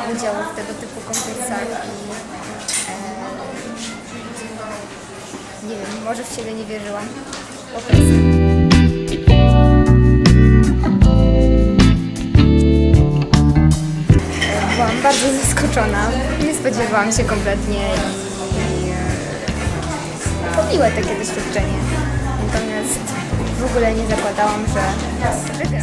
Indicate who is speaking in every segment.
Speaker 1: brałam w tego typu konkursach i e, nie wiem, może w siebie nie wierzyłam. Po prostu. E, Byłam bardzo zaskoczona. Nie spodziewałam się kompletnie i e, to miłe takie doświadczenie. Natomiast w ogóle nie zakładałam, że wygram.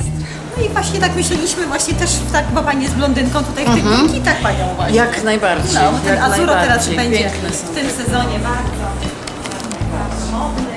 Speaker 2: No i właśnie tak myśleliśmy właśnie też, tak, bo pani jest blondynką tutaj w tych błękitach panią właśnie.
Speaker 3: Jak najbardziej.
Speaker 2: No, ten
Speaker 3: jak
Speaker 2: Azuro teraz
Speaker 3: najbardziej.
Speaker 2: będzie
Speaker 3: Piękne są.
Speaker 2: w tym sezonie bardzo. bardzo modny.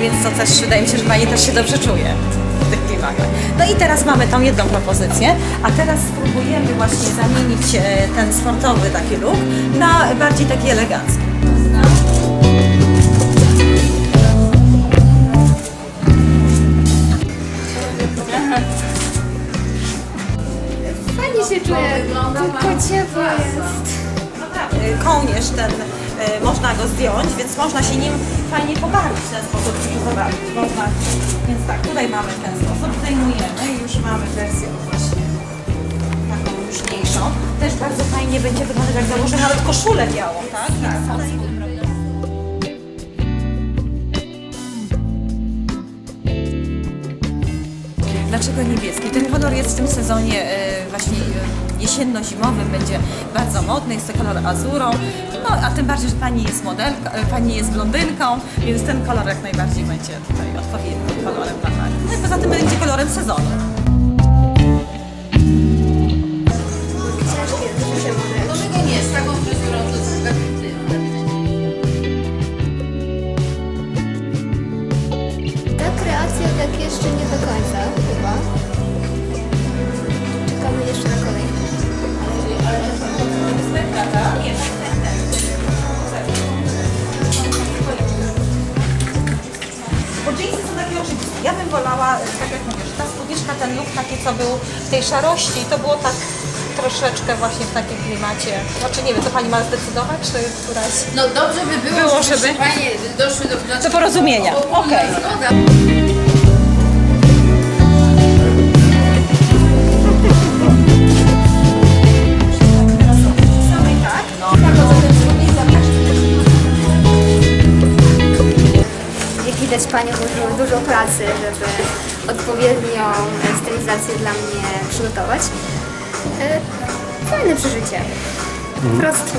Speaker 2: Więc to też wydaje mi się, że pani też się dobrze czuje w tych klimatach. No i teraz mamy tą jedną propozycję, a teraz spróbujemy właśnie zamienić e, ten sportowy taki look na bardziej taki elegancki.
Speaker 1: Fajnie się czuję, tylko ciepło jest.
Speaker 2: E, Kołnierz ten, można go zdjąć, więc można się nim fajnie pobawić w ten sposób, zobaczyć. Można, więc tak, tutaj mamy ten sposób, zdejmujemy i już mamy wersję właśnie taką luźniejszą. Też bardzo fajnie będzie wyglądać, jak założę nawet koszulę białą, tak? Tak. Dlaczego niebieski? Ten kolor jest w tym sezonie e, właśnie e, jesienno-zimowym, będzie bardzo modny, jest to kolor azurą, no a tym bardziej, że Pani jest modelką, e, Pani jest blondynką, więc ten kolor jak najbardziej będzie tutaj odpowiednim kolorem dla Pani. No i poza tym będzie kolorem sezonu.
Speaker 1: Tak jeszcze nie do końca
Speaker 2: wolała, e, tak jak mówisz, ta spódniczka, ten look taki, co był w tej szarości, to było tak troszeczkę właśnie w takim klimacie. Znaczy nie wiem, co Pani ma zdecydować, czy któraś...
Speaker 3: No dobrze by było,
Speaker 2: Było,
Speaker 3: żeby,
Speaker 2: żeby-
Speaker 3: panie doszły do, znaczy,
Speaker 2: Do porozumienia. Okej.
Speaker 3: Zgoda.
Speaker 1: Widać Panie włożyły dużo pracy, żeby odpowiednią stylizację dla mnie przygotować. E, Fajne przeżycie. Po prostu